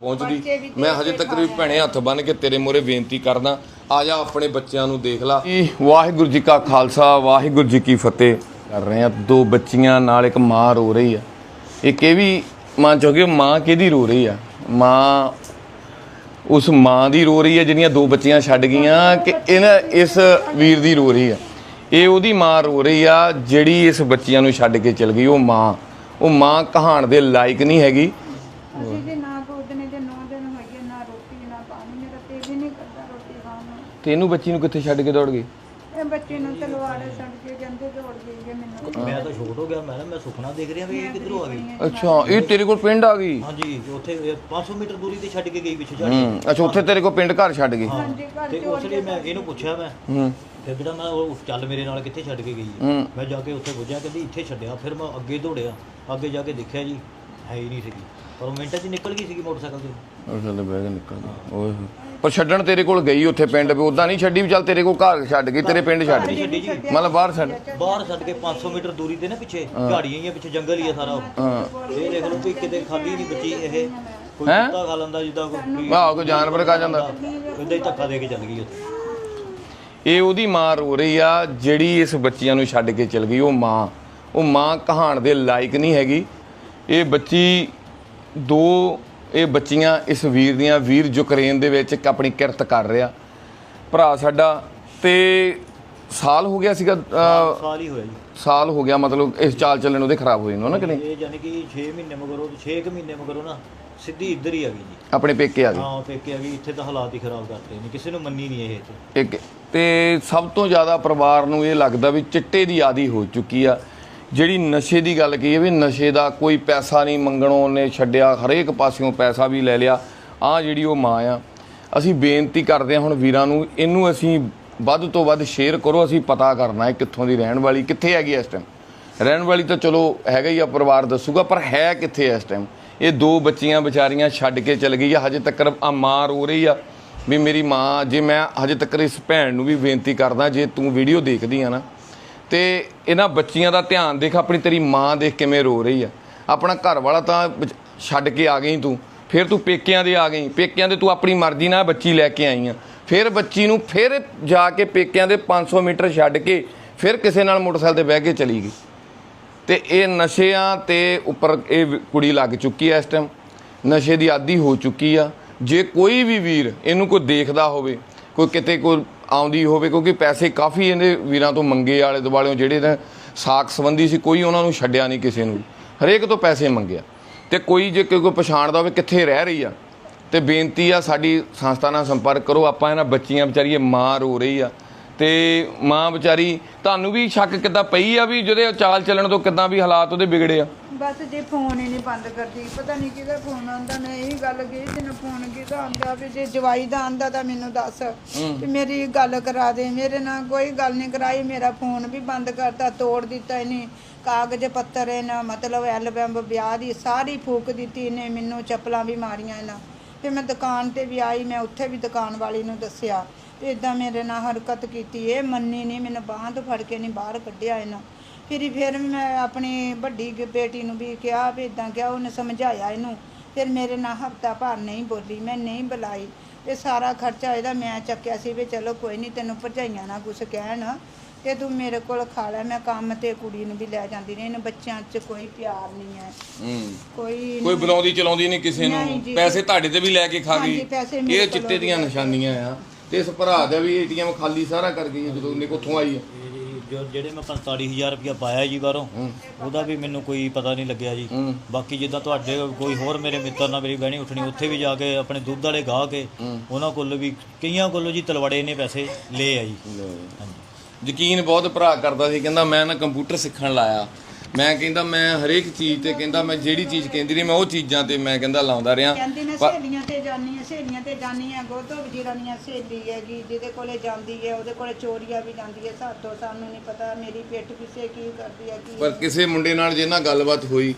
ਪਹੁੰਚਦੀ ਮੈਂ ਹਜੇ ਤੱਕ ਵੀ ਭੈਣੇ ਹੱਥ ਬੰਨ ਕੇ ਤੇਰੇ ਮੂਹਰੇ ਬੇਨਤੀ ਕਰਦਾ ਆ ਜਾ ਆਪਣੇ ਬੱਚਿਆਂ ਨੂੰ ਦੇਖ ਲਾ। ਵਾਹਿਗੁਰੂ ਜੀ ਕਾ ਖਾਲਸਾ ਵਾਹਿਗੁਰੂ ਜੀ ਕੀ ਫਤਿਹ। ਕਰ ਰਹੇ ਆ ਦੋ ਬੱਚੀਆਂ ਨਾਲ ਇੱਕ ਮਾਂ ਰੋ ਰਹੀ ਆ। ਇੱਕ ਇਹ ਵੀ ਮਨ ਚ ਹੋ ਗਿਆ ਮਾਂ ਕਿਹਦੀ ਰੋ ਰਹੀ ਆ? ਮਾਂ ਉਸ ਮਾਂ ਦੀ ਰੋ ਰਹੀ ਹੈ ਜਿਹੜੀਆਂ ਦੋ ਬੱਚੀਆਂ ਛੱਡ ਗਈਆਂ ਕਿ ਇਹਨਾਂ ਇਸ ਵੀਰ ਦੀ ਰੋ ਰਹੀ ਆ। ਇਹ ਉਹਦੀ ਮਾਂ ਰੋ ਰਹੀ ਆ ਜਿਹੜੀ ਇਸ ਬੱਚੀਆਂ ਨੂੰ ਛੱਡ ਕੇ ਚਲ ਗਈ ਉਹ ਮਾਂ। ਉਹ ਮਾਂ ਕਹਾਣ ਦੇ ਲਾਇਕ ਨਹੀਂ ਹੈਗੀ ਅਸੀਂ ਜੇ ਨਾ ਗੋਦਨੇ ਦੇ ਨੌ ਦਿਨ ਹੋਈਏ ਨਾ ਰੋਟੀ ਨਾ ਪਾਣੀ ਮੇਰਾ ਤੇ ਵੀ ਨਹੀਂ ਕਰਦਾ ਰੋਟੀ ਖਾਣ ਨੂੰ ਤੇ ਇਹਨੂੰ ਬੱਚੀ ਨੂੰ ਕਿੱਥੇ ਛੱਡ ਕੇ ਦੌੜ ਗਈ? ਇਹ ਬੱਚੇ ਨੂੰ ਤਲਵਾਰ ਛੱਡ ਕੇ ਜਾਂਦੇ ਦੌੜ ਗਈ ਜੇ ਮੈਨੂੰ ਮੈਂ ਤਾਂ ਛੋਟ ਹੋ ਗਿਆ ਮੈਂ ਨਾ ਮੈਂ ਸੁਪਨਾ ਦੇਖ ਰਿਹਾ ਵੀ ਇਹ ਕਿੱਧਰੋਂ ਆ ਗਈ। ਅੱਛਾ ਇਹ ਤੇਰੇ ਕੋਲ ਪਿੰਡ ਆ ਗਈ? ਹਾਂਜੀ ਉੱਥੇ ਇਹ 500 ਮੀਟਰ ਦੂਰੀ ਤੇ ਛੱਡ ਕੇ ਗਈ ਪਿੱਛੇ ਜਾ ਹੂੰ ਅੱਛਾ ਉੱਥੇ ਤੇਰੇ ਕੋਲ ਪਿੰਡ ਘਰ ਛੱਡ ਗਈ? ਹਾਂਜੀ ਘਰ ਤੇ ਉਸ ਲਈ ਮੈਂ ਇਹਨੂੰ ਪੁੱਛਿਆ ਮੈਂ ਹੂੰ। ਫਿਰ ਜਿਹੜਾ ਮੈਂ ਉਹ ਚੱਲ ਮੇਰੇ ਨਾਲ ਕਿੱਥੇ ਛੱਡ ਕੇ ਗਈ ਹੂੰ। ਮੈਂ ਜਾ ਕੇ ਉੱਥੇ ਪੁੱਛਿਆ ਕਹਿੰਦੀ ਇੱਥੇ ਛੱਡਿਆ ਫਿਰ ਮੈਂ ਅੱਗੇ ਦੌੜਿਆ ਅੱਗੇ ਜਾ ਕੇ ਦੇਖਿਆ ਜੀ ਹੈ ਹੀ ਨਹੀਂ ਸੀਗੀ। ਪਰ ਉਹ ਮਿੰਟਾਂ 'ਚ ਹੀ ਨਿਕਲ ਗਈ ਸੀਗੀ ਮੋਟਰਸਾਈਕਲ ਤੇ। ਉਹ ਚੱਲ ਬਹਿ ਕੇ ਨਿਕਲ ਗਈ। ਓਏ ਹੋਏ। ਪਰ ਛੱਡਣ ਤੇਰੇ ਕੋਲ ਗਈ ਉੱਥੇ ਪਿੰਡ ਵੀ ਉਦਾਂ ਨਹੀਂ ਛੱਡੀ ਵੀ ਚੱਲ ਤੇਰੇ ਕੋਲ ਘਰ ਛੱਡ ਗਈ ਤੇਰੇ ਪਿੰਡ ਛੱਡ ਗਈ। ਜੀ। ਮਤਲਬ ਬਾਹਰ ਛੱਡ। ਬਾਹਰ ਛੱਡ ਕੇ 500 ਮੀਟਰ ਦੂਰੀ ਤੇ ਨਾ ਪਿੱਛੇ ਝਾੜੀਆਂ ਹੀ ਆ ਪਿੱਛੇ ਜੰਗਲ ਹੀ ਆ ਸਾਰਾ ਉਹ। ਹਾਂ। ਇਹ ਦੇਖ ਲਓ ਵੀ ਕਿਤੇ ਖਾਲੀ ਨਹੀਂ ਬੱਚੀ ਇਹ। ਕੋਈ ਹੈਂ? ਕੁੱਤਾ ਖਾ ਲੈਂਦਾ ਜਿੱਦਾਂ ਕੋਈ ਆਹ ਕੋਈ ਜਾਨਵਰ ਕਾ ਜਾਂਦਾ। ਇਦਾਂ ਹੀ ਧੱਕਾ ਦੇ ਕੇ ਚੱਲ ਗਈ ਉੱਥੇ। ਇਹ ਉਹਦੀ ਮਾਂ ਰੋ ਰਹੀ ਆ ਜਿਹੜੀ ਇਸ ਬੱਚੀਆਂ ਨੂੰ ਛੱਡ ਕੇ ਚਲ ਗਈ ਉਹ ਮਾਂ। ਉਹ ਮਾਂ ਕਹਾਣ ਦੇ ਲਾਇਕ ਨਹੀਂ ਹੈਗੀ। ਇਹ ਬੱਚੀ ਦੋ ਇਹ ਬੱਚੀਆਂ ਇਸ ਵੀਰ ਦੀਆਂ ਵੀਰ ਯੂਕਰੇਨ ਦੇ ਵਿੱਚ ਆਪਣੀ ਕਿਰਤ ਕਰ ਰਿਹਾ। ਭਰਾ ਸਾਡਾ ਤੇ ਸਾਲ ਹੋ ਗਿਆ ਸੀਗਾ ਅਹ, ਸਾਲ ਹੀ ਹੋਇਆ ਜੀ। ਸਾਲ ਹੋ ਗਿਆ ਮਤਲਬ ਇਸ ਚਾਲ ਚੱਲਣ ਉਹਦੇ ਖਰਾਬ ਹੋਏ ਨੂੰ ਨਾ ਕਿ ਨਹੀਂ? ਇਹ ਯਾਨੀ ਕਿ 6 ਮਹੀਨੇ ਮਗਰੋਂ 6 ਮਹੀਨੇ ਮਗਰੋਂ ਨਾ ਸਿੱਧੀ ਇੱਧਰ ਹੀ ਆ ਗਈ ਜੀ। ਆਪਣੇ ਪੇਕੇ ਆ ਗਏ ਹਾਂ ਪੇਕੇ ਆ ਗਈ ਇੱਥੇ ਤਾਂ ਹਾਲਾਤ ਹੀ ਖਰਾਬ ਕਰਤੇ ਨੇ ਕਿਸੇ ਨੂੰ ਮੰਨੀ ਨਹੀਂ ਇਹ ਇੱਕ ਤੇ ਸਭ ਤੋਂ ਜ਼ਿਆਦਾ ਪਰਿਵਾਰ ਨੂੰ ਇਹ ਲੱਗਦਾ ਵੀ ਚਿੱਟੇ ਦੀ ਆਦੀ ਹੋ ਚੁੱਕੀ ਆ। ਜਿਹੜੀ ਨਸ਼ੇ ਦੀ ਗੱਲ ਕੀ ਹੈ ਵੀ ਨਸ਼ੇ ਦਾ ਕੋਈ ਪੈਸਾ ਨਹੀਂ, ਮੰਗਣੋਂ ਨੇ ਛੱਡਿਆ, ਹਰੇਕ ਪਾਸਿਓਂ ਪੈਸਾ ਵੀ ਲੈ ਲਿਆ। ਆ ਜਿਹੜੀ ਉਹ ਮਾਂ ਆ, ਅਸੀਂ ਬੇਨਤੀ ਕਰਦੇ ਹਾਂ ਹੁਣ ਵੀਰਾਂ ਨੂੰ, ਇਹਨੂੰ ਅਸੀਂ ਵੱਧ ਤੋਂ ਵੱਧ ਸ਼ੇਅਰ ਕਰੋ, ਅਸੀਂ ਪਤਾ ਕਰਨਾ ਹੈ ਕਿੱਥੋਂ ਦੀ ਰਹਿਣ ਵਾਲੀ, ਕਿੱਥੇ ਹੈਗੀ ਇਸ ਟਾਈਮ ਰਹਿਣ ਵਾਲੀ ਤਾਂ ਚਲੋ ਹੈਗਾ ਹੀ ਆ, ਪਰਿਵਾਰ ਦੱਸੂਗਾ, ਪਰ ਹੈ ਕਿੱਥੇ ਇਸ ਟਾਈਮ ਇਹ ਦੋ ਬੱਚੀਆਂ ਵਿਚਾਰੀਆਂ ਛੱਡ ਕੇ ਚਲ ਗਈ ਆ, ਹਜੇ ਤੱਕ ਆ ਮਾਂ ਰੋ ਰਹੀ ਆ। ਵੀ ਮੇਰੀ ਮਾਂ, ਜੇ ਮੈਂ ਹਜੇ ਤੱਕ ਇਸ ਭੈਣ ਨੂੰ ਵੀ ਬੇਨਤੀ ਕਰਦਾ, ਜੇ ਤੂੰ ਵੀਡੀਓ ਦੇਖਦੀ ਆ ਨਾ ਤੇ ਇਹਨਾਂ ਬੱਚੀਆਂ ਦਾ ਧਿਆਨ ਦੇਖ, ਆਪਣੀ ਤੇਰੀ ਮਾਂ ਦੇਖ ਕਿਵੇਂ ਰੋ ਰਹੀ ਆ। ਆਪਣਾ ਘਰ ਵਾਲਾ ਤਾਂ ਛੱਡ ਕੇ ਆ ਗਈ ਤੂੰ, ਫਿਰ ਤੂੰ ਪੇਕਿਆਂ ਦੇ ਆ ਗਈ। ਪੇਕਿਆਂ ਦੇ ਤੂੰ ਆਪਣੀ ਮਰਜ਼ੀ ਨਾਲ ਬੱਚੀ ਲੈ ਕੇ ਆਈ ਆ। ਫਿਰ ਬੱਚੀ ਨੂੰ ਫਿਰ ਜਾ ਕੇ ਪੇਕਿਆਂ ਦੇ 500 ਮੀਟਰ ਛੱਡ ਕੇ ਫਿਰ ਕਿਸੇ ਨਾਲ ਮੋਟਰਸਾਈਕਲ ਤੇ ਬਹਿ ਕੇ ਚਲੀ ਗਈ। ਤੇ ਇਹ ਨਸ਼ਿਆਂ ਤੇ ਉੱਪਰ ਇਹ ਕੁੜੀ ਲੱਗ ਚੁੱਕੀ ਐ ਇਸ ਟਾਈਮ ਨਸ਼ੇ ਦੀ ਆਦੀ ਹੋ ਚੁੱਕੀ ਆ। ਜੇ ਕੋਈ ਵੀ ਵੀਰ ਇਹਨੂੰ ਕੋਈ ਦੇਖਦਾ ਹੋਵੇ, ਕੋਈ ਕਿਤੇ ਕੋਈ ਆਉਂਦੀ ਹੋਵੇ, ਕਿਉਂਕਿ ਪੈਸੇ ਕਾਫੀ ਇਹਦੇ ਵੀਰਾਂ ਤੋਂ ਮੰਗੇ ਆਲੇ ਦੁਆਲਿਓਂ ਜਿਹੜੇ ਨੇ ਸਾਖ ਸੰਬੰਧੀ ਸੀ, ਕੋਈ ਉਹਨਾਂ ਨੂੰ ਛੱਡਿਆ ਨਹੀਂ ਕਿਸੇ ਨੂੰ ਹਰੇਕ ਤੋਂ ਪੈਸੇ ਮੰਗਿਆ। ਤੇ ਕੋਈ ਜੇ ਕੋਈ ਪਛਾਣਦਾ ਹੋਵੇ ਕਿੱਥੇ ਰਹਿ ਰਹੀ ਆ, ਤੇ ਬੇਨਤੀ ਆ ਸਾਡੀ ਸੰਸਥਾ ਨਾਲ ਸੰਪਰਕ ਕਰੋ, ਆਪਾਂ ਇਹਨਾਂ ਬੱਚੀਆਂ ਵਿਚਾਰੀਏ ਮਾਂ ਰੋ ਰਹੀ ਆ। ਤੇ ਮਾਂ ਵਿਚਾਰੀ ਤੁਹਾਨੂੰ ਵੀ ਸ਼ੱਕ ਕਿੱਦਾਂ ਪਈ ਆ ਵੀ ਜਿਹਦੇ ਚਾਲ ਚੱਲਣ ਤੋਂ ਕਿੱਦਾਂ ਵੀ ਹਾਲਾਤ ਉਹਦੇ ਵਿਗੜੇ ਆ? ਬਸ ਜੇ ਫੋਨ ਹੀ ਨਹੀਂ ਬੰਦ ਕਰਦੀ ਪਤਾ ਨਹੀਂ ਕਿਹਦਾ ਫੋਨ ਆਉਂਦਾ ਮੈਂ ਇਹੀ ਗੱਲ ਕਹੀ ਤੈਨੂੰ ਫੋਨ ਕਿਹਦਾ ਆਉਂਦਾ ਵੀ ਜੇ ਜਵਾਈ ਦਾ ਆਉਂਦਾ ਤਾਂ ਮੈਨੂੰ ਦੱਸ ਵੀ ਮੇਰੀ ਗੱਲ ਕਰਾ ਦੇ ਮੇਰੇ ਨਾਲ ਕੋਈ ਗੱਲ ਨਹੀਂ ਕਰਾਈ ਮੇਰਾ ਫੋਨ ਵੀ ਬੰਦ ਕਰਤਾ ਤੋੜ ਦਿੱਤਾ ਇਹਨੇ ਕਾਗਜ਼ ਪੱਤਰ ਇਹਨਾਂ ਮਤਲਬ ਐਲਬਮ ਵਿਆਹ ਦੀ ਸਾਰੀ ਫੂਕ ਦਿੱਤੀ ਇਹਨੇ ਮੈਨੂੰ ਚੱਪਲਾਂ ਵੀ ਮਾਰੀਆਂ ਇਹਨਾਂ। ਤੇ ਮੈਂ ਦੁਕਾਨ ਤੇ ਵੀ ਆਈ ਮੈਂ ਉੱਥੇ ਵੀ ਦੁਕਾਨ ਵਾਲੀ ਨੂੰ ਦੱਸਿਆ ਤੇ ਇਦਾਂ ਮੇਰੇ ਨਾਲ ਹਰਕਤ ਕੀਤੀ ਇਹ ਮੰਨੀ ਨਹੀਂ ਮੈਨੂੰ ਬਾਂਹ ਤੋਂ ਫੜ ਕੇ ਨਹੀਂ ਬਾਹਰ ਕੱਢਿਆ ਇਹਨਾਂ। ਫਿਰ ਫਿਰ ਮੈਂ ਆਪਣੀ ਵੱਡੀ ਬੇਟੀ ਨੂੰ ਵੀ ਕਿਹਾ ਵੀ ਇਦਾਂ ਕਿਹਾ ਉਹਨੇ ਸਮਝਾਇਆ ਇਹਨੂੰ। ਫਿਰ ਮੇਰੇ ਨਾਲ ਹਫਤਾ ਭਰ ਨਹੀਂ ਬੋਲੀ ਮੈਂ ਨਹੀਂ ਬੁਲਾਈ। ਤੇ ਸਾਰਾ ਖਰਚਾ ਇਹਦਾ ਮੈਂ ਚੱਕਿਆ ਸੀ ਵੀ ਚਲੋ ਕੋਈ ਨਹੀਂ ਤੈਨੂੰ ਭਰਜਾਈਆਂ ਨਾ ਕੁਛ ਕਹਿਣ। ਤੇ ਤੂੰ ਮੇਰੇ ਕੋਲ ਖਾ ਲੈ ਮੈਂ ਕੰਮ ਤੇ ਕੁੜੀ ਨੂੰ ਵੀ ਲੈ ਜਾਂਦੀ ਰਹੀ ਇਹਨਾਂ ਬੱਚਿਆਂ 'ਚ ਕੋਈ ਪਿਆਰ ਨਹੀਂ ਹੈ। ਕੋਈ ਕੋਈ ਬੁਲਾਉਂਦੀ ਚਲਾਉਂਦੀ ਨਹੀਂ ਕਿਸੇ ਨੂੰ। ਪੈਸੇ ਤੁਹਾਡੇ ਤੇ ਵੀ ਲੈ ਕੇ ਖਾ ਗਈ। ਇਹ ਚਿੱਟੇ ਦੀਆਂ ਨਿਸ਼ਾਨੀਆਂ ਆ। ਤੇ ਇਸ ਭਰਾ ਦਾ ਵੀ ਏਟੀਐਮ ਖਾਲੀ ਸਾਰਾ ਕਰ ਗਈ ਹੈ ਜਦੋਂ ਨਿਕ ਉੱਥੋਂ ਆਈ ਹੈ। ਜੀ ਜਿਹੜੇ ਮੈਂ 45000 ਰੁਪਇਆ ਪਾਇਆ ਜੀ ਬਾਹਰੋਂ ਉਹਦਾ ਵੀ ਮੈਨੂੰ ਕੋਈ ਪਤਾ ਨਹੀਂ ਲੱਗਿਆ ਜੀ। ਬਾਕੀ ਜਿੱਦਾਂ ਤੁਹਾਡੇ ਕੋਈ ਹੋਰ ਮੇਰੇ ਮਿੱਤਰ ਨਾਲ ਮੇਰੀ ਬਹਿਣੀ ਉੱਠਣੀ ਉੱਥੇ ਵੀ ਜਾ ਕੇ ਆਪਣੇ ਦੁੱਧ ਵਾਲੇ ਗਾਹ ਕੇ ਉਹਨਾਂ ਕੋਲ ਵੀ ਕਈਆਂ ਕੋਲੋਂ ਜੀ ਤਲਵੜੇ ਨੇ ਪੈਸੇ ਲਏ ਆ ਜੀ। ਯਕੀਨ ਬਹੁਤ ਭਰਾ ਕਰਦਾ ਸੀ ਕਹਿੰਦਾ ਮੈਂ ਨਾ ਕੰਪਿਊਟਰ ਸਿੱਖਣ ਲਾਇਆ। ਮੈਂ ਕਹਿੰਦਾ ਮੈਂ ਹਰੇਕ ਚੀਜ਼ ਤੇ ਕਹਿੰਦਾ ਮੈਂ ਜਿਹੜੀ ਚੀਜ਼ ਕਹਿੰਦੀ ਰਹੀ ਮੈਂ ਉਹ ਚੀਜ਼ਾਂ ਤੇ ਮੈਂ ਕਹਿੰਦਾ ਲਾਉਂਦਾ ਰਿਹਾ। ਕਹਿੰਦੀ ਪਰ- ਸਹੇਲੀਆਂ ਤੇ ਜਾਨੀ ਆ ਸਹੇਲੀਆਂ ਤੇ ਜਾਨੀ ਆ ਗੋਤੋ ਵਜੀਰਾਂ ਦੀਆਂ ਸਹੇਲੀ ਹੈਗੀ ਜਿਹਦੇ ਕੋਲੇ ਜਾਂਦੀ ਹੈ ਉਹਦੇ ਕੋਲੇ ਚੋਰੀਆ ਵੀ ਜਾਂਦੀ ਹੈ ਸਾਤੋਂ ਸਾਨੂੰ ਨਹੀਂ ਪਤਾ ਮੇਰੀ ਪਿੱਠ ਪਿੱਛੇ ਕੀ ਕਰਦੀ ਹੈ ਕੀ ਪਰ ਕਿਸੇ ਮੁੰਡੇ ਨਾਲ ਜੇ ਨਾ ਗੱਲਬਾਤ ਹੋਈ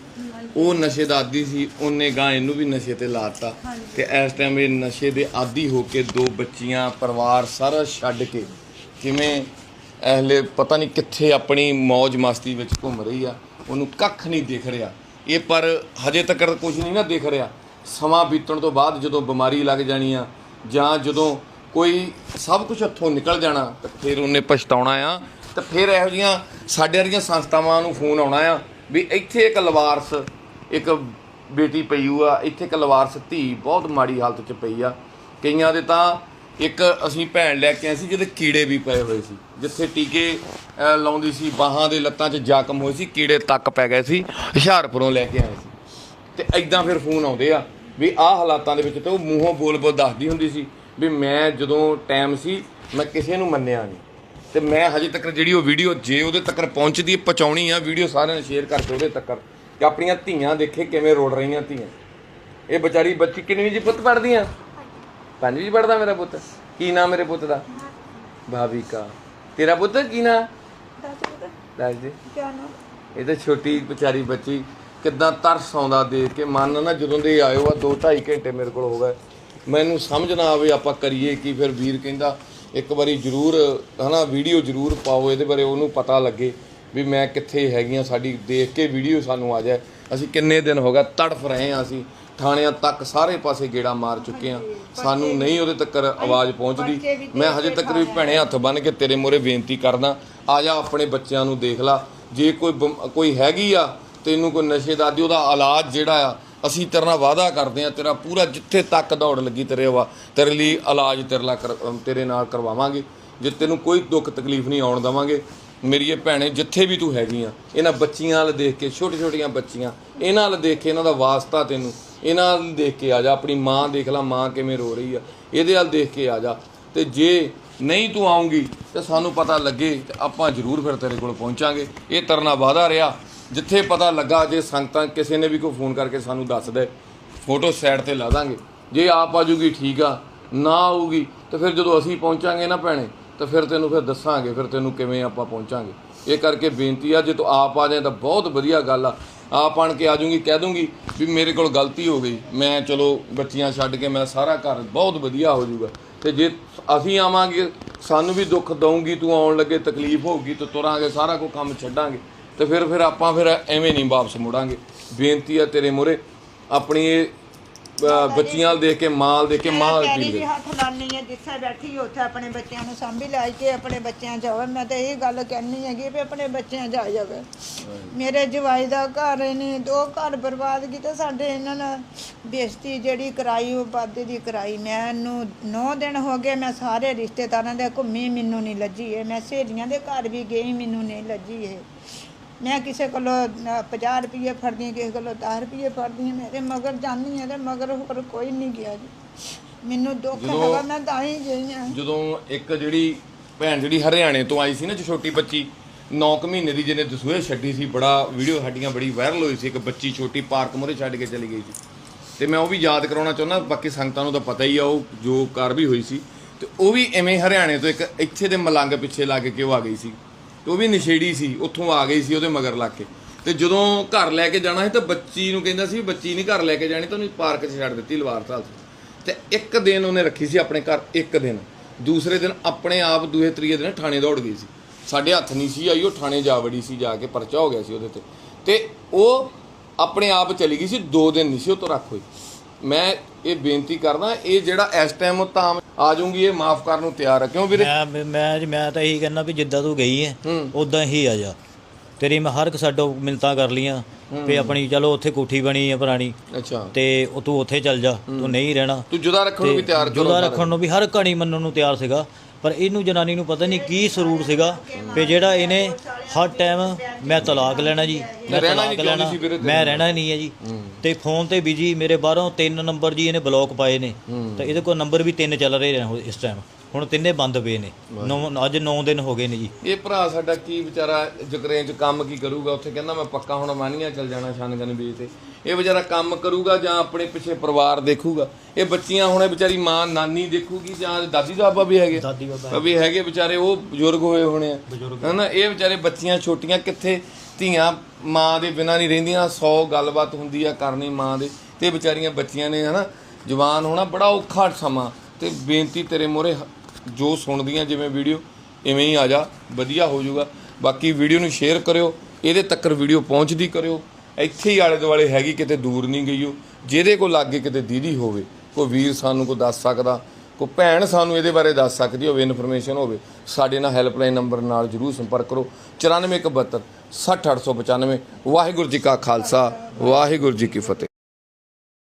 ਉਹ ਨਸ਼ੇ ਦਾ ਆਦੀ ਸੀ ਉਹਨੇ ਗਾਂ ਇਹਨੂੰ ਵੀ ਨਸ਼ੇ ਤੇ ਲਾਤਾ। ਤੇ ਇਸ ਟਾਈਮ ਇਹ ਨਸ਼ੇ ਦੇ ਆਦੀ ਹੋ ਕੇ ਦੋ ਬੱਚੀਆਂ ਪਰਿਵਾਰ ਸਾਰਾ ਛੱਡ ਕੇ ਕਿਵੇਂ ਅਹਲੇ ਪਤਾ ਨਹੀਂ ਕਿੱਥੇ ਆਪਣੀ ਮौज ਮਸਤੀ ਵਿੱਚ ਘੁੰਮ ਰਹੀ ਆ, ਉਹਨੂੰ ਕੱਖ ਨਹੀਂ ਦਿਖ ਰਿਹਾ। ਇਹ ਪਰ ਹਜੇ ਤੱਕ ਕੁਝ ਨਹੀਂ ਨਾ ਦਿਖ ਰਿਹਾ। ਸਮਾਂ ਬੀਤਣ ਤੋਂ ਬਾਅਦ ਜਦੋਂ ਬਿਮਾਰੀ ਲੱਗ ਜਾਣੀ ਆ, ਜਾਂ ਜਦੋਂ ਕੋਈ ਸਭ ਕੁਝ ਹੱਥੋਂ ਨਿਕਲ ਜਾਣਾ, ਤਾਂ ਫਿਰ ਉਹਨੇ ਪਛਤਾਉਣਾ ਆ, ਤਾਂ ਫਿਰ ਇਹੋ ਜੀਆਂ ਸਾਡੇ ਵਰਗੀਆਂ ਸੰਸਥਾਵਾਂ ਨੂੰ ਫੋਨ ਆਉਣਾ ਆ ਵੀ ਇੱਥੇ ਇੱਕ ਲਵਾਰਸ, ਇੱਕ ਬੇਟੀ ਪਈ ਆ, ਇੱਥੇ ਇੱਕ ਲਵਾਰਸ ਧੀ ਬਹੁਤ ਮਾੜੀ ਹਾਲਤ 'ਚ ਪਈ ਆ। ਕਈਆਂ ਦੇ ਤਾਂ ਇੱਕ ਅਸੀਂ ਭੈਣ ਲੈ ਕੇ ਆਏ ਸੀ ਜਿਹਦੇ ਕੀੜੇ ਵੀ ਪਏ ਹੋਏ ਸੀ ਜਿੱਥੇ ਟੀਕੇ ਲਾਉਂਦੀ ਸੀ ਬਾਹਾਂ ਦੇ ਲੱਤਾਂ 'ਚ ਜ਼ਖਮ ਹੋਏ ਸੀ ਕੀੜੇ ਤੱਕ ਪੈ ਗਏ ਸੀ ਹੁਸ਼ਿਆਰਪੁਰੋਂ ਲੈ ਕੇ ਆਏ ਸੀ। ਤੇ ਐਦਾਂ ਫਿਰ ਫੋਨ ਆਉਂਦੇ ਆ ਵੀ ਆਹ ਹਾਲਾਤਾਂ ਦੇ ਵਿੱਚ ਤੇ ਉਹ ਮੂੰਹੋਂ ਬੋਲ ਬੋਲ ਦੱਸਦੀ ਹੁੰਦੀ ਸੀ ਵੀ ਮੈਂ ਜਦੋਂ ਟਾਈਮ ਸੀ ਮੈਂ ਕਿਸੇ ਨੂੰ ਮੰਨਿਆ ਨਹੀਂ। ਤੇ ਮੈਂ ਹਜੇ ਤੱਕ ਜਿਹੜੀ ਉਹ ਵੀਡੀਓ ਜੇ ਉਹਦੇ ਤੱਕ ਪਹੁੰਚਦੀ ਹੈ, ਪਹੁੰਚਾਉਣੀ ਆ ਵੀਡੀਓ ਸਾਰਿਆਂ ਨੂੰ ਸ਼ੇਅਰ ਕਰਕੇ ਉਹਦੇ ਤੱਕ। ਕਿ ਆਪਣੀਆਂ ਧੀਆਂ ਦੇਖੇ ਕਿਵੇਂ ਰੋੜ ਰਹੀਆਂ ਧੀਆਂ। ਇਹ ਵਿਚਾਰੀ ਬੱਚੀ ਕਿੰਨੀ ਜੀ ਪੁੱਤ ਪੜਦੀ ਆ? ਪੰਜਵੀਂ ਪੜਦਾ ਮੇਰਾ ਪੁੱਤ? ਕੀ ਨਾਮ ਮੇਰੇ ਪੁੱਤ ਦਾ? ਭਾਵਿਕਾ। ਤੇਰਾ ਪੁੱਤ ਕੀ ਨਾਮ ਦੱਸ ਦੇ ਇਹ ਤਾਂ ਛੋਟੀ ਵਿਚਾਰੀ ਬੱਚੀ ਕਿੱਦਾਂ ਤਰਸ ਆਉਂਦਾ ਦੇਖ ਕੇ। ਮਨ ਨਾ ਜਦੋਂ ਦੇ ਆਇਓ ਆ 2 2.5 ਘੰਟੇ ਮੇਰੇ ਕੋਲ ਹੋ ਗਏ। ਮੈਨੂੰ ਸਮਝ ਨਾ ਆਵੇ ਆਪਾਂ ਕਰੀਏ ਕੀ ਫਿਰ ਵੀਰ ਕਹਿੰਦਾ ਇੱਕ ਵਾਰੀ ਜਰੂਰ ਹਨਾ ਵੀਡੀਓ ਜਰੂਰ ਪਾਓ ਇਹਦੇ ਬਾਰੇ ਉਹਨੂੰ ਪਤਾ ਲੱਗੇ ਵੀ ਮੈਂ ਕਿੱਥੇ ਹੈਗੀਆਂ ਸਾਡੀ ਦੇਖ ਕੇ ਵੀਡੀਓ ਸਾਨੂੰ ਆ ਜਾਏ। ਅਸੀਂ ਕਿੰਨੇ ਦਿਨ ਹੋ ਗਏ ਤੜਫ ਰਹੇ ਹਾਂ ਅਸੀਂ ਥਾਣਿਆਂ ਤੱਕ ਸਾਰੇ ਪਾਸੇ ਗੇੜਾ ਮਾਰ ਚੁੱਕੇ ਹਾਂ। ਸਾਨੂੰ ਨਹੀਂ ਉਹਦੇ ਤੱਕ ਆਵਾਜ਼ ਪਹੁੰਚਦੀ। ਮੈਂ ਹਜੇ ਤੱਕ ਵੀ ਭੈਣੇ ਹੱਥ ਬੰਨ ਕੇ ਤੇਰੇ ਮੂਹਰੇ ਬੇਨਤੀ ਕਰਦਾ ਆ ਜਾ ਆਪਣੇ ਬੱਚਿਆਂ ਨੂੰ ਦੇਖ ਲਾ। ਜੇ ਕੋਈ ਕੋਈ ਹੈਗੀ ਆ ਤੈਨੂੰ ਕੋਈ ਨਸ਼ੇ ਦਾ ਆਦੀ ਉਹਦਾ ਇਲਾਜ ਜਿਹੜਾ ਆ ਅਸੀਂ ਤੇਰੇ ਨਾਲ ਵਾਅਦਾ ਕਰਦੇ ਆ ਤੇਰਾ ਪੂਰਾ ਜਿੱਥੇ ਤੱਕ ਦੌੜ ਲੱਗੀ ਤੇਰੇ ਵਾ ਤੇਰੇ ਲਈ ਇਲਾਜ ਤੇਰੇ ਨਾਲ ਤੇਰੇ ਨਾਲ ਕਰਵਾਵਾਂਗੇ। ਜੇ ਤੈਨੂੰ ਕੋਈ ਦੁੱਖ ਤਕਲੀਫ ਨਹੀਂ ਆਉਣ ਦਵਾਂਗੇ ਮੇਰੀਏ ਭੈਣੇ, ਜਿੱਥੇ ਵੀ ਤੂੰ ਹੈਗੀ ਆ, ਇਹਨਾਂ ਬੱਚੀਆਂ ਵੱਲ ਦੇਖ ਕੇ, ਛੋਟੀ ਛੋਟੀਆਂ ਬੱਚੀਆਂ, ਇਹਨਾਂ ਵੱਲ ਦੇਖ ਕੇ ਇਹਨਾਂ ਦਾ ਵਾਸਤਾ ਤੈਨੂੰ, ਇਹਨਾਂ ਵੱਲ ਦੇਖ ਕੇ ਆ ਜਾ, ਆਪਣੀ ਮਾਂ ਦੇਖ ਲੈ, ਮਾਂ ਕਿਵੇਂ ਰੋ ਰਹੀ ਆ, ਇਹਦੇ ਵੱਲ ਦੇਖ ਕੇ ਆ ਜਾ, ਤੇ ਜੇ ਨਹੀਂ ਤੂੰ ਆਉਂਗੀ, ਤੇ ਸਾਨੂੰ ਪਤਾ ਲੱਗੇ, ਤੇ ਆਪਾਂ ਜ਼ਰੂਰ ਫਿਰ ਤੇਰੇ ਕੋਲ ਪਹੁੰਚਾਂਗੇ। ਇਹ ਤਰਨਾ ਵਾਦਾ ਰਿਹਾ, ਜਿੱਥੇ ਪਤਾ ਲੱਗਾ, ਜੇ ਸੰਗਤਾਂ ਕਿਸੇ ਨੇ ਵੀ ਕੋਈ ਫੋਨ ਕਰਕੇ ਸਾਨੂੰ ਦੱਸ ਦੇ, ਫੋਟੋ ਸਾਈਡ ਤੇ ਲਾ ਦਾਂਗੇ। ਜੇ ਆਪ ਆ ਜੂਗੀ ਠੀਕ ਆ, ਨਾ ਆਊਗੀ, ਤੇ ਫਿਰ ਜਦੋਂ ਅਸੀਂ ਪਹੁੰਚਾਂਗੇ ਨਾ ਭੈਣੇ ਤਾਂ ਫਿਰ ਤੈਨੂੰ ਫਿਰ ਦੱਸਾਂਗੇ, ਫਿਰ ਤੈਨੂੰ ਕਿਵੇਂ ਆਪਾਂ ਪਹੁੰਚਾਂਗੇ। ਇਹ ਕਰਕੇ ਬੇਨਤੀ ਆ, ਜੇ ਤੂੰ ਆਪ ਆ ਜਾਏ ਤਾਂ ਬਹੁਤ ਵਧੀਆ ਗੱਲ ਆ। ਆਪ ਆਣ ਕੇ ਆ ਜਾਊਂਗੀ, ਕਹਿ ਦੂੰਗੀ ਵੀ ਮੇਰੇ ਕੋਲ ਗਲਤੀ ਹੋ ਗਈ। ਮੈਂ ਚਲੋ ਬੱਚੀਆਂ ਛੱਡ ਕੇ ਮੈਂ ਸਾਰਾ ਘਰ ਬਹੁਤ ਵਧੀਆ ਹੋ ਜਾਊਗਾ। ਤੇ ਜੇ ਅਸੀਂ ਆਵਾਂਗੇ, ਸਾਨੂੰ ਵੀ ਦੁੱਖ ਦਊਂਗੀ, ਤੂੰ ਆਉਣ ਲੱਗੇ, ਤਕਲੀਫ ਹੋਊਗੀ, ਤਾਂ ਤੁਰਾਂਗੇ, ਸਾਰਾ ਕੁਝ ਕੰਮ ਛੱਡਾਂਗੇ। ਤੇ ਫਿਰ ਫਿਰ ਆਪਾਂ ਫਿਰ ਐਵੇਂ ਨਹੀਂ ਵਾਪਸ ਮੁੜਾਂਗੇ। ਬੇਨਤੀ ਆ ਤੇਰੇ ਮੂਹਰੇ, ਆਪਣੀ ਇਹ ਬੱਚੀਆਂ ਵੱਲ ਦੇਖ ਕੇ ਮਾਂ ਵੱਲ ਦੇਖ ਕੇ ਮਾਂ ਵੱਲ ਪੀ ਦੇ ਹੱਥ ਲਾਣੀ ਹੈ ਜਿੱਥੇ ਬੈਠੀ ਉੱਥੇ ਆਪਣੇ ਬੱਚਿਆਂ ਨੂੰ ਸਾਂਭੀ ਲੈ ਕੇ ਆਪਣੇ ਬੱਚਿਆਂ ਜਾਵੇ ਮੈਂ ਤਾਂ ਇਹ ਗੱਲ ਕਹਿਣੀ ਹੈਗੀ ਵੀ ਆਪਣੇ ਬੱਚਿਆਂ ਜਾ ਜਾਵੇ। ਮੇਰੇ ਜਵਾਈ ਦਾ ਘਰ ਨੇ ਦੋ ਘਰ ਬਰਬਾਦ ਕੀਤੇ ਸਾਡੇ ਇਹਨਾਂ ਨੇ ਬੇਇੱਜ਼ਤੀ ਜਿਹੜੀ ਕਰਾਈ ਉਹ ਬਾਦੇ ਦੀ ਕਰਾਈ। ਮੈਨੂੰ 9 ਦਿਨ ਹੋ ਗਏ ਮੈਂ ਸਾਰੇ ਰਿਸ਼ਤੇਦਾਰਾਂ ਦੇ ਘੁੰਮੀ ਮੈਨੂੰ ਨਹੀਂ ਲੱਜੀ ਇਹ। ਮੈਂ ਸਹੇਲੀਆਂ ਦੇ ਘਰ ਵੀ ਗਈ ਮੈਨੂੰ ਨਹੀਂ ਲੱਜੀ ਇਹ। ਮੈਂ ਕਿਸੇ ਕੋਲੋਂ 50 ਰੁਪਏ ਫੜਦੀ ਹਾਂ, ਕਿਸੇ ਕੋਲੋਂ 10 ਰੁਪਏ ਫੜਦੀ ਹਾਂ ਮੇਰੇ ਮਗਰ ਜਾਂਦੀ ਹਾਂ ਤੇ ਮਗਰ ਹੋਰ ਕੋਈ ਨਹੀਂ ਗਿਆ ਜੀ। ਮੈਨੂੰ ਦੁੱਖ ਜਦੋਂ- ਹੈਗਾ ਮੈਂ ਤਾਂ ਹੀ ਗਈ ਹਾਂ। ਜਦੋਂ ਇੱਕ ਜਿਹੜੀ ਭੈਣ ਜਿਹੜੀ ਹਰਿਆਣੇ ਤੋਂ ਆਈ ਸੀ ਨਾ ਜੋ ਛੋਟੀ ਬੱਚੀ 9 ਕੁ ਮਹੀਨੇ ਦੀ ਜਿਹਨੇ ਦਸੂਏ ਛੱਡੀ ਸੀ ਬੜਾ ਵੀਡੀਓ ਸਾਡੀਆਂ ਬੜੀ ਵਾਇਰਲ ਹੋਈ ਸੀ ਇੱਕ ਬੱਚੀ ਛੋਟੀ ਪਾਰਕ ਮੂਹਰੇ ਛੱਡ ਕੇ ਚਲੀ ਗਈ ਸੀ। ਤੇ ਮੈਂ ਉਹ ਵੀ ਯਾਦ ਕਰਾਉਣਾ ਚਾਹੁੰਦਾ ਬਾਕੀ ਸੰਗਤਾਂ ਨੂੰ ਤਾਂ ਪਤਾ ਹੀ ਆ ਉਹ ਜੋ ਕਾਰ ਵੀ ਹੋਈ ਸੀ। ਤੇ ਉਹ ਵੀ ਐਵੇਂ ਹਰਿਆਣੇ ਤੋਂ ਇੱਕ ਇੱਥੇ ਦੇ ਮਲੰਗ ਪਿੱਛੇ ਲੱਗ ਕੇ ਉਹ ਆ ਗਈ ਸੀ? ਤੇ ਉਹ ਵੀ ਨਸ਼ੇੜੀ ਸੀ, ਉੱਥੋਂ ਆ ਗਈ ਸੀ ਉਹਦੇ ਮਗਰ ਲੱਗ ਕੇ। ਤੇ ਜਦੋਂ ਘਰ ਲੈ ਕੇ ਜਾਣਾ ਸੀ ਤਾਂ ਬੱਚੀ ਨੂੰ ਕਹਿੰਦਾ ਸੀ ਵੀ ਬੱਚੀ ਨਹੀਂ ਘਰ ਲੈ ਕੇ ਜਾਣੀ, ਤਾਂ ਉਹਨੂੰ ਪਾਰਕ 'ਚ ਛੱਡ ਦਿੱਤੀ ਲਵਾਰ ਸਾਲ 'ਚ। ਤੇ ਇੱਕ ਦਿਨ ਉਹਨੇ ਰੱਖੀ ਸੀ ਆਪਣੇ ਘਰ, ਇੱਕ ਦਿਨ। ਦੂਸਰੇ ਦਿਨ ਆਪਣੇ ਆਪ ਦੂਏ ਤਰੀਏ ਦਿਨ ਥਾਣੇ ਦੌੜ ਗਈ ਸੀ। ਸਾਡੇ ਹੱਥ ਨਹੀਂ ਸੀ ਆਈ, ਉਹ ਥਾਣੇ ਜਾ ਵੜੀ ਸੀ, ਜਾ ਕੇ ਪਰਚਾ ਹੋ ਗਿਆ ਸੀ ਉਹਦੇ ਤੇ। ਤੇ ਉਹ ਆਪਣੇ ਆਪ ਚਲੀ ਗਈ ਸੀ, ਦੋ ਦਿਨ ਨਹੀਂ ਸੀ ਉਹ ਤੋਂ ਰੱਖ ਹੋਈ। ਮੈਂ ਇਹ ਬੇਨਤੀ ਕਰਦਾ ਇਹ ਜਿਹੜਾ ਇਸ ਟਾਈਮ ਤਾਂ ਆ ਜਾਊਂਗੀ ਇਹ ਮਾਫ ਕਰਨ ਨੂੰ ਤਿਆਰ ਹੈ ਕਿਉਂ ਵੀਰੇ? ਮੈਂ ਮੈਂ ਜੀ ਮੈਂ ਤਾਂ ਇਹੀ ਕਹਿੰਦਾ ਵੀ ਜਿੱਦਾਂ ਤੂੰ ਗਈ ਹੈ। ਉਦਾਂ ਹੀ ਆ ਜਾ। ਤੇਰੀ ਮੈਂ ਹਰ ਇੱਕ ਸਾਡੋ ਮਿੰਤਾਂ ਕਰ ਲੀਆਂ ਵੀ ਆਪਣੀ ਚਲੋ ਉੱਥੇ ਕੋਠੀ ਬਣੀ ਹੈ ਪੁਰਾਣੀ ਅੱਛਾ। ਤੇ ਉਹ ਤੂੰ ਉੱਥੇ ਚੱਲ ਜਾ ਤੂੰ ਨਹੀਂ ਰਹਿਣਾ। ਤੂੰ ਜੁਦਾ ਰੱਖਣ ਨੂੰ ਵੀ ਤਿਆਰ ਕਰੋ ਜੁਦਾ ਰੱਖਣ ਨੂੰ ਵੀ ਹਰ ਕਹਾਣੀ ਮੰਨਣ ਨੂੰ ਤਿਆਰ ਸੀਗਾ ਪਰ ਇਹਨੂੰ ਜਨਾਨੀ ਨੂੰ ਪਤਾ ਨਹੀਂ ਕੀ ਸਰੂਰ ਸੀਗਾ ਵੀ ਜਿਹੜਾ ਇਹਨੇ ਹਰ ਟਾਈਮ ਮੈਂ ਤਲਾਕ ਲੈਣਾ ਜੀ ਮੈਂ ਰਹਿਣਾ ਤਲਾਕ ਨਹੀਂ ਚਾਹੁੰਦੀ ਲੈਣਾ ਸੀ ਵੀਰੇ ਤੇਰੇ ਮੈਂ ਰਹਿਣਾ ਨਹੀਂ ਹੈ ਜੀ। ਤੇ ਫੋਨ ਤੇ ਬਿਜ਼ੀ ਮੇਰੇ ਬਾਹਰੋਂ ਤਿੰਨ ਨੰਬਰ ਜੀ ਇਹਨੇ ਬਲੌਕ ਪਾਏ ਨੇ। ਤੇ ਇਹਦੇ ਕੋਲ ਨੰਬਰ ਵੀ ਤਿੰਨ ਚੱਲ ਰਹੇ ਨੇ ਇਸ ਟਾਈਮ ਹੁਣ ਤਿੰਨੇ ਬੰਦ ਪਏ ਨੇ। ਨੌਂ- ਅੱਜ 9 ਦਿਨ ਹੋ ਗਏ ਨੇ ਜੀ। ਇਹ ਭਰਾ ਸਾਡਾ ਕੀ ਵਿਚਾਰਾ ਜਕਰੇਂ ਚ ਕੰਮ ਕੀ ਕਰੂਗਾ? ਉੱਥੇ ਕਹਿੰਦਾ ਮੈਂ ਪੱਕਾ ਹੁਣ ਮਾਨੀਆਂ ਚੱਲ ਜਾਣਾ ਸ਼ਾਨਗਨ ਬੀਜ ਤੇ। ਇਹ ਵਿਚਾਰਾ ਕੰਮ ਕਰੂਗਾ ਜਾਂ ਆਪਣੇ ਪਿੱਛੇ ਪਰਿਵਾਰ ਦੇਖੂਗਾ? ਇਹ ਬੱਚੀਆਂ ਹੁਣ ਵਿਚਾਰੀ ਮਾਂ ਨਾਨੀ ਦੇਖੂਗੀ ਜਾਂ ਦਾਦੀ ਦਾਬਾ ਵੀ ਹੈਗੇ? ਦਾਦੀ ਬਾਬਾ ਵੀ ਹੈਗੇ ਵਿਚਾਰੇ ਉਹ ਬਜ਼ੁਰਗ ਹੋਏ ਹੋਣੇ ਆ। ਹਨਾ ਇਹ ਵਿਚਾਰੇ ਬੱਚੀਆਂ ਛੋਟੀਆਂ ਕਿੱਥੇ? ਧੀਆਂ ਮਾਂ ਦੇ ਬਿਨਾਂ ਨਹੀਂ ਰਹਿੰਦੀਆਂ 100 ਗੱਲਬਾਤ ਹੁੰਦੀ ਆ ਕਰਨੀ ਮਾਂ ਦੇ। ਤੇ ਵਿਚਾਰੀਆਂ ਬੱਚੀਆਂ ਨੇ ਹਨਾ ਜਵਾਨ ਹੋਣਾ ਬੜਾ ਔਖਾ ਸਮਾਂ। ਤੇ ਬੇਨਤੀ ਤੇਰੇ ਮੋਰੇ ਜੋ ਸੁਣਦੀਆਂ ਜਿਵੇਂ ਵੀਡੀਓ ਇਵੇਂ ਹੀ ਆ ਜਾ ਵਧੀਆ ਹੋ ਜਾਊਗਾ। ਬਾਕੀ ਵੀਡੀਓ ਨੂੰ ਸ਼ੇਅਰ ਕਰਿਓ ਇਹਦੇ ਤੱਕਰ ਵੀਡੀਓ ਪਹੁੰਚਦੀ ਕਰਿਓ। ਇੱਥੇ ਹੀ ਆਲੇ ਦੁਆਲੇ ਹੈਗੀ, ਕਿਤੇ ਦੂਰ ਨਹੀਂ ਗਈ ਉਹ। ਜਿਹਦੇ ਕੋਲ ਲਾਗੇ ਕਿਤੇ ਦੀਦੀ ਹੋਵੇ, ਕੋਈ ਵੀਰ ਸਾਨੂੰ ਕੋਈ ਦੱਸ ਸਕਦਾ, ਕੋਈ ਭੈਣ ਸਾਨੂੰ ਇਹਦੇ ਬਾਰੇ ਦੱਸ ਸਕਦੀ ਹੋਵੇ, ਇਨਫੋਰਮੇਸ਼ਨ ਹੋਵੇ, ਸਾਡੇ ਨਾਲ ਹੈਲਪਲਾਈਨ ਨੰਬਰ ਨਾਲ ਜਰੂਰ ਸੰਪਰਕ ਕਰੋ। 9472 60895 ਵਾਹਿਗੁਰੂ ਜੀ ਕਾ ਖਾਲਸਾ, ਵਾਹਿਗੁਰੂ ਜੀ ਕੀ ਫਤਿਹ।